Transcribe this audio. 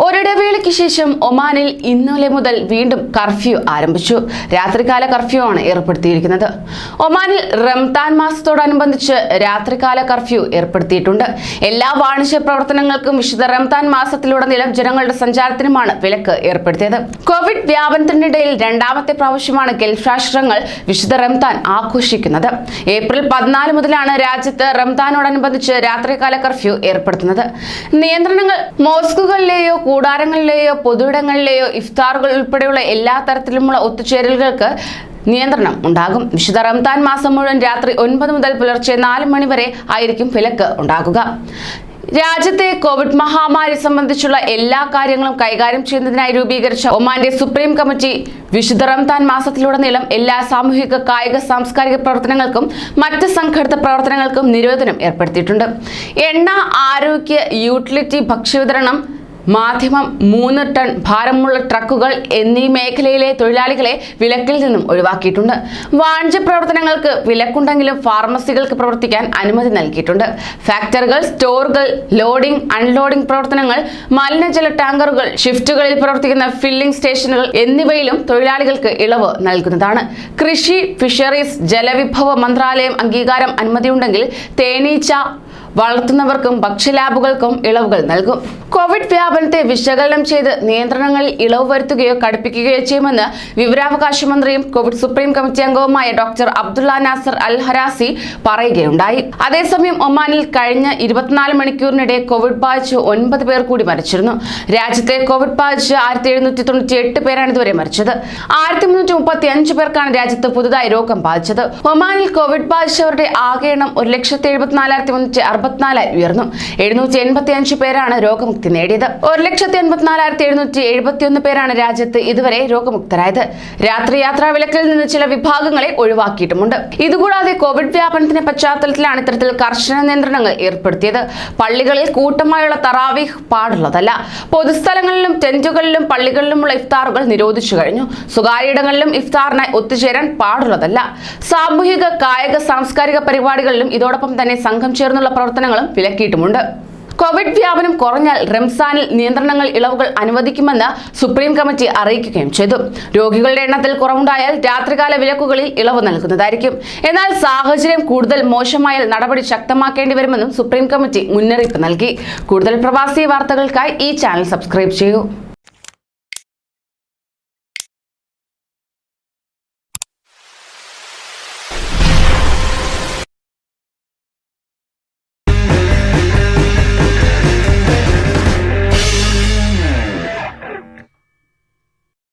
ഒരിടവേളയ്ക്ക് ശേഷം ഒമാനിൽ ഇന്നലെ മുതൽ വീണ്ടും കർഫ്യൂ ആരംഭിച്ചു. രാത്രികാല കർഫ്യൂ ആണ് ഏർപ്പെടുത്തിയിരിക്കുന്നത്. ഒമാനിൽ റംതാൻ മാസത്തോടനുബന്ധിച്ച് രാത്രികാല കർഫ്യൂ ഏർപ്പെടുത്തിയിട്ടുണ്ട്. എല്ലാ വാണിജ്യ പ്രവർത്തനങ്ങൾക്കും വിശുദ്ധ റംതാൻ മാസത്തിലുടനീളം ജനങ്ങളുടെ സഞ്ചാരത്തിനുമാണ് വിലക്ക് ഏർപ്പെടുത്തിയത്. കോവിഡ് വ്യാപനത്തിനിടയിൽ രണ്ടാമത്തെ പ്രാവശ്യമാണ് ഗൾഫ് രാഷ്ട്രങ്ങൾ വിശുദ്ധ റംതാൻ ആഘോഷിക്കുന്നത്. ഏപ്രിൽ പതിനാല് മുതലാണ് രാജ്യത്ത് റംതാനോടനുബന്ധിച്ച് രാത്രികാല കർഫ്യൂ ഏർപ്പെടുത്തുന്നത്. നിയന്ത്രണങ്ങൾ മോസ്കുകളിലെയോ കൂടാരങ്ങളിലെയോ പൊതുയിടങ്ങളിലെയോ ഇഫ്താറുകൾ ഉൾപ്പെടെയുള്ള എല്ലാ തരത്തിലുമുള്ള ഒത്തുചേരലുകൾക്ക് നിയന്ത്രണം ഉണ്ടാകും. വിശുദ്ധ റംതാൻ മാസം മുഴുവൻ രാത്രി ഒൻപത് മുതൽ പുലർച്ചെ നാല് മണി വരെ ആയിരിക്കും വിലക്ക് ഉണ്ടാകുക. രാജ്യത്തെ കോവിഡ് മഹാമാരി സംബന്ധിച്ചുള്ള എല്ലാ കാര്യങ്ങളും കൈകാര്യം ചെയ്യുന്നതിനായി രൂപീകരിച്ച ഒമാന്റെ സുപ്രീം കമ്മിറ്റി വിശുദ്ധ റംതാൻ മാസത്തിലുടനീളം എല്ലാ സാമൂഹിക കായിക സാംസ്കാരിക പ്രവർത്തനങ്ങൾക്കും മറ്റ് സംഘടിത പ്രവർത്തനങ്ങൾക്കും നിരോധനം ഏർപ്പെടുത്തിയിട്ടുണ്ട്. എണ്ണ ആരോഗ്യ യൂട്ടിലിറ്റി ഭക്ഷ്യവിതരണം മാധ്യമം മൂന്ന് ടൺ ഭാരമുള്ള ട്രക്കുകൾ എന്നീ മേഖലയിലെ തൊഴിലാളികളെ വിലക്കിൽ നിന്നും ഒഴിവാക്കിയിട്ടുണ്ട്. വാണിജ്യ പ്രവർത്തനങ്ങൾക്ക് വിലക്കുണ്ടെങ്കിലും ഫാർമസികൾക്ക് പ്രവർത്തിക്കാൻ അനുമതി നൽകിയിട്ടുണ്ട്. ഫാക്ടറികൾ സ്റ്റോറുകൾ ലോഡിംഗ് അൺലോഡിംഗ് പ്രവർത്തനങ്ങൾ മലിനജല ടാങ്കറുകൾ ഷിഫ്റ്റുകളിൽ പ്രവർത്തിക്കുന്ന ഫില്ലിംഗ് സ്റ്റേഷനുകൾ എന്നിവയിലും തൊഴിലാളികൾക്ക് ഇളവ് നൽകുന്നതാണ്. കൃഷി ഫിഷറീസ് ജലവിഭവ മന്ത്രാലയം അംഗീകാരം അനുമതിയുണ്ടെങ്കിൽ തേനീച്ച വളർത്തുന്നവർക്കും ഭക്ഷ്യലാബുകൾക്കും ഇളവുകൾ നൽകും. കോവിഡ് വ്യാപനത്തെ വിശകലനം ചെയ്ത് നിയന്ത്രണങ്ങളിൽ ഇളവ് വരുത്തുകയോ കടുപ്പിക്കുകയോ ചെയ്യുമെന്ന് വിവരാവകാശ മന്ത്രിയും കോവിഡ് സുപ്രീം കമ്മിറ്റി അംഗവുമായ doctor Abdullah Nasser Al Harasi പറയുകയുണ്ടായി. അതേസമയം ഒമാനിൽ കഴിഞ്ഞ ഇരുപത്തിനാല് മണിക്കൂറിനിടെ കോവിഡ് ബാധിച്ച് ഒൻപത് പേർ കൂടി മരിച്ചിരുന്നു. രാജ്യത്തെ കോവിഡ് ബാധിച്ച് ആയിരത്തി എഴുന്നൂറ്റി തൊണ്ണൂറ്റി എട്ട് പേരാണ് ഇതുവരെ മരിച്ചത്. ആയിരത്തി മുന്നൂറ്റി മുപ്പത്തി അഞ്ച് പേർക്കാണ് രാജ്യത്ത് പുതുതായി രോഗം ബാധിച്ചത്. ഒമാനിൽ കോവിഡ് ബാധിച്ചവരുടെ ആകെ എണ്ണം ഒരു ലക്ഷത്തി എഴുപത്തിനാലായിരത്തി മുന്നൂറ്റി അറുപത്തിനാലായി ഉയർന്നു. എഴുന്നൂറ്റി എൺപത്തി അഞ്ച് പേരാണ് രോഗമുക്തി നേടിയത്. ഒരു ലക്ഷത്തി എൺപത്തിനാലായിരത്തി എഴുന്നൂറ്റി എഴുപത്തിയൊന്ന് പേരാണ് രാജ്യത്ത് ഇതുവരെ രോഗമുക്തരായത്. രാത്രി യാത്രാ വിലക്കിൽ നിന്ന് ചില വിഭാഗങ്ങളെ ഒഴിവാക്കിയിട്ടുമുണ്ട്. ഇതുകൂടാതെ കോവിഡ് വ്യാപനത്തിന്റെ പശ്ചാത്തലത്തിലാണ് ഇത്തരത്തിൽ കർശന നിയന്ത്രണങ്ങൾ ഏർപ്പെടുത്തിയത്. പള്ളികളിൽ കൂട്ടമായുള്ള തറാവീഹ് പാടുള്ളതല്ല. പൊതുസ്ഥലങ്ങളിലും ടെന്റുകളിലും പള്ളികളിലുമുള്ള ഇഫ്താറുകൾ നിരോധിച്ചു കഴിഞ്ഞു. സ്വകാര്യയിടങ്ങളിലും ഇഫ്താറിനായി ഒത്തുചേരാൻ പാടുള്ളതല്ല. സാമൂഹിക കായിക സാംസ്കാരിക പരിപാടികളിലും ഇതോടൊപ്പം തന്നെ സംഘം ചേർന്നുള്ള പ്രവർത്തനങ്ങളും വിലക്കിയിട്ടുമുണ്ട്. കോവിഡ് വ്യാപനം കുറഞ്ഞാൽ റംസാനിൽ നിയന്ത്രണങ്ങൾ ഇളവുകൾ അനുവദിക്കുമെന്ന് സുപ്രീം കമ്മിറ്റി അറിയിക്കുകയും ചെയ്തു. രോഗികളുടെ എണ്ണത്തിൽ കുറവുണ്ടായാൽ രാത്രികാല വിലക്കുകളിൽ ഇളവ് നൽകുന്നതായിരിക്കും. എന്നാൽ സാഹചര്യം കൂടുതൽ മോശമായാൽ നടപടി ശക്തമാക്കേണ്ടി വരുമെന്നും സുപ്രീം കമ്മിറ്റി മുന്നറിയിപ്പ് നൽകി. കൂടുതൽ പ്രവാസി വാർത്തകൾക്കായി ഈ ചാനൽ സബ്സ്ക്രൈബ് ചെയ്യൂ.